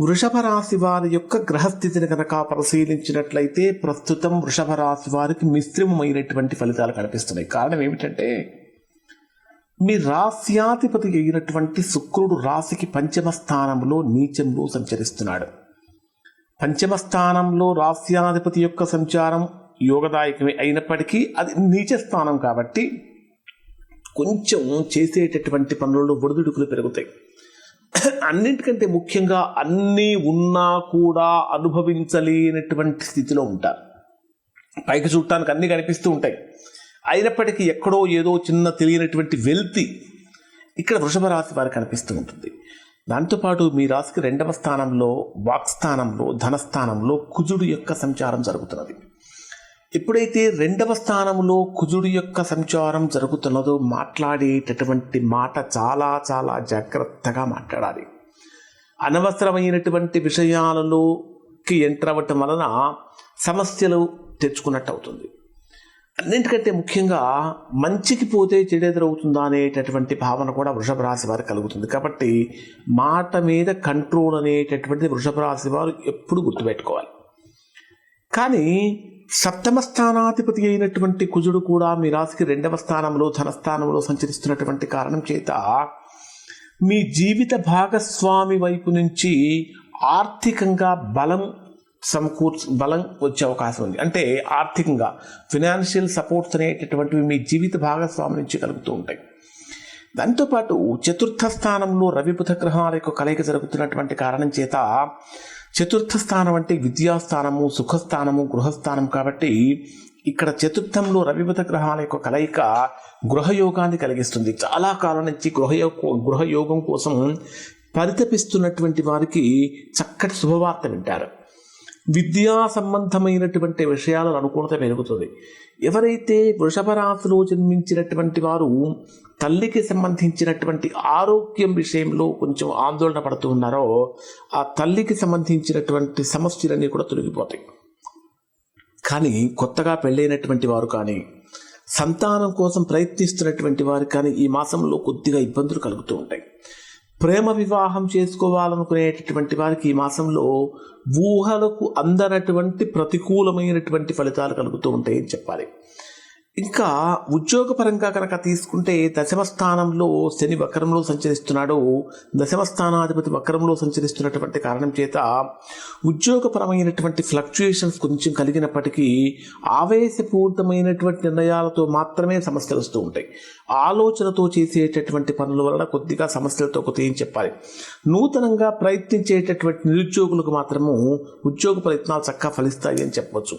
వృషభ రాశి వారి యొక్క గ్రహస్థితిని కనుక పరిశీలించినట్లయితే ప్రస్తుతం వృషభ రాశి వారికి మిశ్రమమైనటువంటి ఫలితాలు కనిపిస్తున్నాయి. కారణం ఏమిటంటే మీ రాశ్యాధిపతి అయినటువంటి శుక్రుడు రాశికి పంచమ స్థానంలో నీచంలో సంచరిస్తున్నాడు. పంచమ స్థానంలో రాశ్యాధిపతి యొక్క సంచారం యోగదాయకమే అయినప్పటికీ అది నీచ స్థానం కాబట్టి కొంచెం చేసేటటువంటి పనులలో ఒడిదుడుకులు పెరుగుతాయి. అన్నింటికంటే ముఖ్యంగా అన్నీ ఉన్నా కూడా అనుభవించలేనటువంటి స్థితిలో ఉంటారు. పైకి చూడటానికి అన్నీ కనిపిస్తూ ఉంటాయి. అయినప్పటికీ ఎక్కడో ఏదో చిన్న తెలియనటువంటి వెల్తి ఇక్కడ వృషభ రాశి వారికి కనిపిస్తూ ఉంటుంది. దాంతోపాటు మీ రాశికి రెండవ స్థానంలో వాక్స్థానంలో ధనస్థానంలో కుజుడు యొక్క సంచారం జరుగుతున్నది. ఎప్పుడైతే రెండవ స్థానంలో కుజుడి యొక్క సంచారం జరుగుతున్నదో మాట్లాడేటటువంటి మాట చాలా చాలా జాగ్రత్తగా మాట్లాడాలి. అనవసరమైనటువంటి విషయాలలోకి ఎంటర్ అవ్వటం వలన సమస్యలు తెచ్చుకున్నట్టు అవుతుంది అన్నింటికంటే ముఖ్యంగా మంచికి పోతే చెడెదురవుతుందా అనేటటువంటి భావన కూడా వృషభ రాశి వారికి కలుగుతుంది. కాబట్టి మాట మీద కంట్రోల్ అనేటటువంటిది వృషభ రాశి వారు ఎప్పుడు గుర్తుపెట్టుకోవాలి. కానీ సప్తమ స్థానాధిపతి అయినటువంటి కుజుడు కూడా మీ రాశికి రెండవ స్థానంలో ధనస్థానంలో సంచరిస్తున్నటువంటి కారణం చేత మీ జీవిత భాగస్వామి వైపు నుంచి ఆర్థికంగా బలం సమకూర్చ బలం వచ్చే అవకాశం ఉంది. అంటే ఆర్థికంగా ఫినాన్షియల్ సపోర్ట్స్ అనేటటువంటివి మీ జీవిత భాగస్వామి నుంచి కలుగుతూ ఉంటాయి. దాంతోపాటు చతుర్థ స్థానంలో రవి బుధ గ్రహాల యొక్క కలయిక జరుగుతున్నటువంటి కారణం చేత చతుర్థ స్థానం అంటే విద్యాస్థానము సుఖస్థానము గృహస్థానం కాబట్టి ఇక్కడ చతుర్థంలో రవిబుధ గ్రహాల యొక్క కలయిక గృహయోగాన్ని కలిగిస్తుంది. చాలా కాలం నుంచి గృహయో గృహయోగం కోసం పరితపిస్తున్నటువంటి వారికి చక్కటి శుభవార్త వింటారు. విద్యా సంబంధమైనటువంటి విషయాల అనుకూలత పెరుగుతుంది. ఎవరైతే వృషభ రాశిలో జన్మించినటువంటి వారు తల్లికి సంబంధించినటువంటి ఆరోగ్యం విషయంలో కొంచెం ఆందోళన పడుతూ ఉన్నారో ఆ తల్లికి సంబంధించినటువంటి సమస్యలన్నీ కూడా తొలగిపోతాయి. కానీ కొత్తగా పెళ్ళైనటువంటి వారు కానీ సంతానం కోసం ప్రయత్నిస్తున్నటువంటి వారు కానీ ఈ మాసంలో కొద్దిగా ఇబ్బందులు కలుగుతూ ఉంటాయి. ప్రేమ వివాహం చేసుకోవాలనుకునేటటువంటి వారికి ఈ మాసంలో ఊహలకు అందనటువంటి ప్రతికూలమైనటువంటి ఫలితాలు కలుగుతూ ఉంటాయని చెప్పాలి. ఇంకా ఉద్యోగపరంగా కనుక తీసుకుంటే దశమ స్థానంలో శని వక్రంలో సంచరిస్తున్నాడు. దశమ స్థానాధిపతి వక్రంలో సంచరిస్తున్నటువంటి కారణం చేత ఉద్యోగపరమైనటువంటి ఫ్లక్చుయేషన్స్ కొంచెం కలిగినప్పటికీ ఆవేశపూరితమైనటువంటి నిర్ణయాలతో మాత్రమే సమస్యలు వస్తూ ఉంటాయి. ఆలోచనతో చేసేటటువంటి పనుల వలన కొద్దిగా సమస్యలతో కొద్దిగా చెప్పాలి? నూతనంగా ప్రయత్నించేటటువంటి నిరుద్యోగులకు మాత్రము ఉద్యోగ ప్రయత్నాలు చక్కగా ఫలిస్తాయి అని చెప్పవచ్చు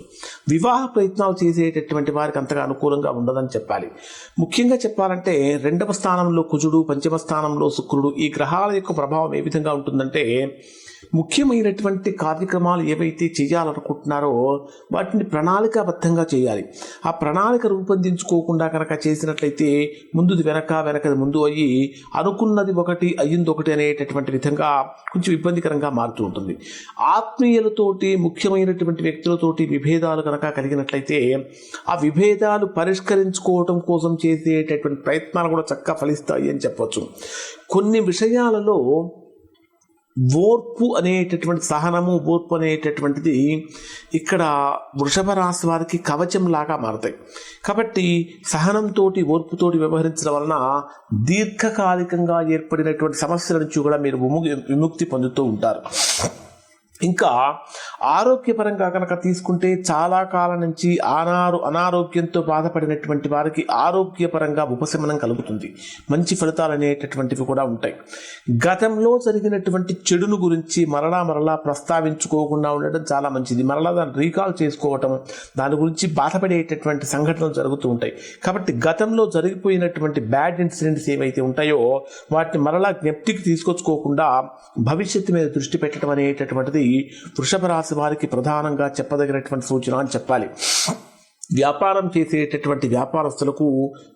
వివాహ ప్రయత్నాలు చేసేటటువంటి వారికి అంతగా అనుకూలంగా ఉండదని చెప్పాలి. ముఖ్యంగా చెప్పాలంటే రెండవ స్థానంలో కుజుడు పంచమ స్థానంలో శుక్రుడు ఈ గ్రహాల యొక్క ప్రభావం ఏ విధంగా ఉంటుందంటే ముఖ్యమైనటువంటి కార్యక్రమాలు ఏవైతే చేయాలనుకుంటున్నారో వాటిని ప్రణాళికాబద్ధంగా చేయాలి. ఆ ప్రణాళిక రూపొందించుకోకుండా కనుక చేసినట్లయితే ముందుది వెనక వెనకది ముందు అయ్యి అనుకున్నది ఒకటి అయ్యింది ఒకటి అనేటటువంటి విధంగా కొంచెం ఇబ్బందికరంగా మారుతూ ఉంటుంది. ఆత్మీయులతోటి ముఖ్యమైనటువంటి వ్యక్తులతోటి విభేదాలు కనుక కలిగినట్లయితే ఆ విభేదాలు పరిష్కరించుకోవటం కోసం చేసేటటువంటి ప్రయత్నాలు కూడా చక్కగా ఫలిస్తాయి అని చెప్పవచ్చు కొన్ని విషయాలలో ఓర్పు అనేటటువంటి సహనము ఓర్పు అనేటటువంటిది ఇక్కడ వృషభ రాశి వారికి కవచం లాగా మారుతాయి. కాబట్టి సహనంతో ఓర్పుతోటి వ్యవహరించడం వలన దీర్ఘకాలికంగా ఏర్పడినటువంటి సమస్యల నుంచి కూడా మీరు విముక్తి పొందుతూ ఉంటారు. ఇంకా ఆరోగ్యపరంగా కనుక తీసుకుంటే చాలా కాలం నుంచి అనారో అనారోగ్యంతో బాధపడినటువంటి వారికి ఆరోగ్యపరంగా ఉపశమనం కలుగుతుంది. మంచి ఫలితాలు అనేటటువంటివి కూడా ఉంటాయి. గతంలో జరిగినటువంటి చెడును గురించి మరలా మరలా ప్రస్తావించుకోకుండా ఉండడం చాలా మంచిది. మరలా దాన్ని రీకాల్ చేసుకోవటం దాని గురించి బాధపడేటటువంటి సంఘటనలు జరుగుతూ ఉంటాయి. కాబట్టి గతంలో జరిగిపోయినటువంటి బ్యాడ్ ఇన్సిడెంట్స్ ఏవైతే ఉంటాయో వాటిని మరలా జ్ఞప్తికి తీసుకొచ్చుకోకుండా భవిష్యత్తు మీద దృష్టి పెట్టడం అనేటటువంటిది వృషభ రాశి వారికి ప్రధానంగా చెప్పదగినటువంటి సూచన అని చెప్పాలి. వ్యాపారం చేసేటటువంటి వ్యాపారస్తులకు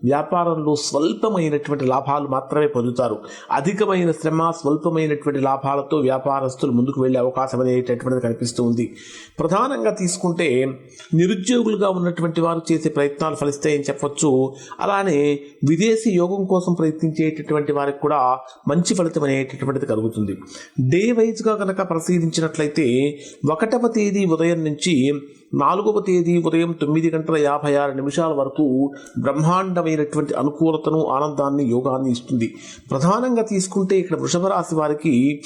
వ్యాపారంలో స్వల్పమైనటువంటి లాభాలు మాత్రమే పొందుతారు. అధికమైన శ్రమ స్వల్పమైనటువంటి లాభాలతో వ్యాపారస్తులు ముందుకు వెళ్ళే అవకాశం అనేటటువంటిది కనిపిస్తూ ఉంది. ప్రధానంగా తీసుకుంటే నిరుద్యోగులుగా ఉన్నటువంటి వారు చేసే ప్రయత్నాలు ఫలిస్తాయని చెప్పొచ్చు. అలానే విదేశీ యోగం కోసం ప్రయత్నించేటటువంటి వారికి కూడా మంచి ఫలితం అనేటటువంటిది కలుగుతుంది. డే వైజ్గా కనుక పరిశీలించినట్లయితే ఒకటవ తేదీ ఉదయం నుంచి నాలుగవ తేదీ ఉదయం తొమ్మిది గంటల యాభై ఆరు నిమిషాల వరకు బ్రహ్మాండమైనటువంటి అనుకూలతను ఆనందాన్ని యోగాన్ని ఇస్తుంది. ప్రధానంగా తీసుకుంటే ఇక్కడ వృషభ రాశి వారికి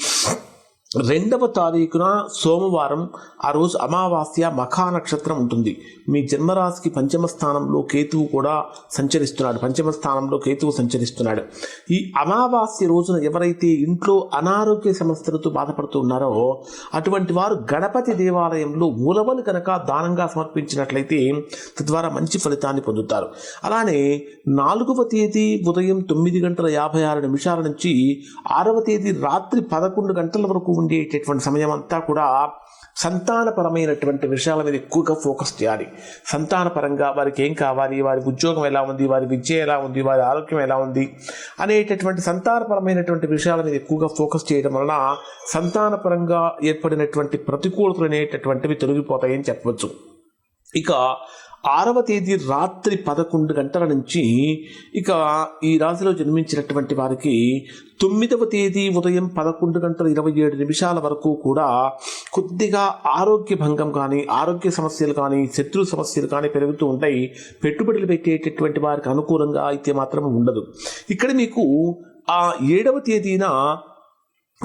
రెండవ తారీఖున సోమవారం ఆ రోజు అమావాస్య మఖా నక్షత్రం ఉంటుంది. మీ జన్మరాశికి పంచమ స్థానంలో కేతువు కూడా సంచరిస్తున్నాడు. పంచమ స్థానంలో కేతువు సంచరిస్తున్నాడు. ఈ అమావాస్య రోజున ఎవరైతే ఇంట్లో అనారోగ్య సమస్యలతో బాధపడుతూ ఉన్నారో అటువంటి వారు గణపతి దేవాలయంలో మూలవలు కనుక దానంగా సమర్పించినట్లయితే తద్వారా మంచి ఫలితాన్ని పొందుతారు. అలానే నాలుగవ తేదీ ఉదయం తొమ్మిది గంటల యాభై ఆరు నిమిషాల నుంచి ఆరవ తేదీ రాత్రి పదకొండు గంటల వరకు ఉండేటటువంటి సమయం అంతా కూడా సంతానపరమైనటువంటి విషయాల మీద ఎక్కువగా ఫోకస్ చేయాలి. సంతానపరంగా వారికి ఏం కావాలి? వారి ఉద్యోగం ఎలా ఉంది? వారి విద్య ఎలా ఉంది? వారి ఆరోగ్యం ఎలా ఉంది? అనేటటువంటి సంతానపరమైనటువంటి విషయాల మీద ఎక్కువగా ఫోకస్ చేయడం వలన సంతానపరంగా ఏర్పడినటువంటి ప్రతికూలతలు అనేటటువంటివి తొలగిపోతాయని చెప్పవచ్చు. ఇక ఆరవ తేదీ రాత్రి పదకొండు గంటల నుంచి ఇక ఈ రాశిలో జన్మించినటువంటి వారికి తొమ్మిదవ తేదీ ఉదయం పదకొండు గంటల ఇరవై ఏడు నిమిషాల వరకు కూడా కొద్దిగా ఆరోగ్య భంగం కానీ ఆరోగ్య సమస్యలు కానీ శత్రు సమస్యలు కానీ పెరుగుతూ ఉంటాయి. పెట్టుబడులు పెట్టేటటువంటి వారికి అనుకూలంగా అయితే మాత్రం ఉండదు. ఇక్కడ మీకు ఆ ఏడవ తేదీన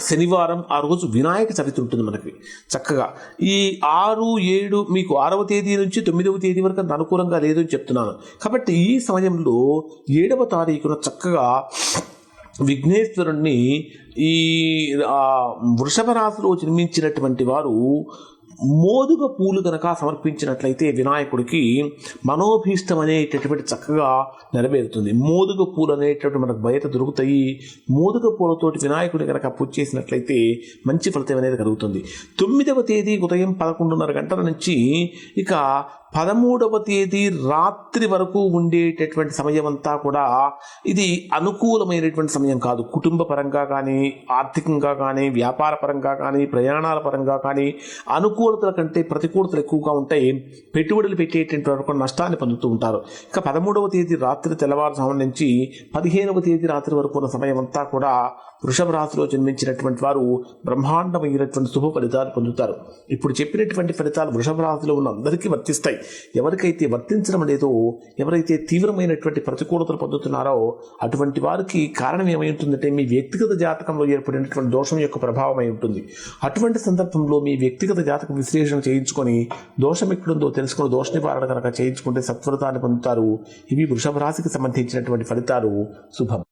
శనివారం ఆ రోజు వినాయక చవితి ఉంటుంది మనకి. చక్కగా. ఈ ఆరు ఏడు మీకు ఆరవ తేదీ నుంచి తొమ్మిదవ తేదీ వరకు అంత అనుకూలంగా లేదు అని చెప్తున్నాను. కాబట్టి ఈ సమయంలో ఏడవ తారీఖున చక్కగా విఘ్నేశ్వరుణ్ణి ఈ వృషభ రాశిలో జన్మించినటువంటి వారు మోదుగ పూలు కనుక సమర్పించినట్లయితే వినాయకుడికి మనోభీష్టం అనేటటువంటి చక్కగా నెరవేరుతుంది. మోదుగ పూలు అనేటటువంటి మనకు బయట దొరుకుతాయి. మోదుగ పూలతోటి వినాయకుడిని కనుక పూజ చేసినట్లయితే మంచి ఫలితం అనేది కలుగుతుంది. తొమ్మిదవ తేదీ ఉదయం పదకొండున్నర గంటల నుంచి ఇక పదమూడవ తేదీ రాత్రి వరకు ఉండేటటువంటి సమయం అంతా కూడా ఇది అనుకూలమైనటువంటి సమయం కాదు. కుటుంబ పరంగా కానీ ఆర్థికంగా కానీ వ్యాపార పరంగా కానీ ప్రయాణాల పరంగా కానీ అనుకూలతల కంటే ప్రతికూలతలు ఎక్కువగా ఉంటాయి. పెట్టుబడులు పెట్టేటువంటి వరకు నష్టాన్ని పొందుతూ ఉంటారు. ఇక పదమూడవ తేదీ రాత్రి తెల్లవారుజాము నుంచి పదిహేనవ తేదీ రాత్రి వరకు ఉన్న సమయం అంతా కూడా వృషభ రాశిలో జన్మించినటువంటి వారు బ్రహ్మాండమైనటువంటి శుభ ఫలితాలు పొందుతారు. ఇప్పుడు చెప్పినటువంటి ఫలితాలు వృషభ రాశిలో ఉన్న అందరికీ వర్తిస్తాయి. ఎవరికైతే వర్తించడం లేదో ఎవరైతే తీవ్రమైనటువంటి ప్రతికూలతలు పొందుతున్నారో అటువంటి వారికి కారణం ఏమై ఉంటుందంటే మీ వ్యక్తిగత జాతకంలో ఏర్పడినటువంటి దోషం యొక్క ప్రభావం అయి ఉంటుంది. అటువంటి సందర్భంలో మీ వ్యక్తిగత జాతక విశ్లేషణ చేయించుకొని దోషం ఎక్కడుందో తెలుసుకుని దోష నివారణ కనుక చేయించుకుంటే సత్ఫలితాన్ని పొందుతారు. ఇవి వృషభ రాశికి సంబంధించినటువంటి ఫలితాలు. శుభం.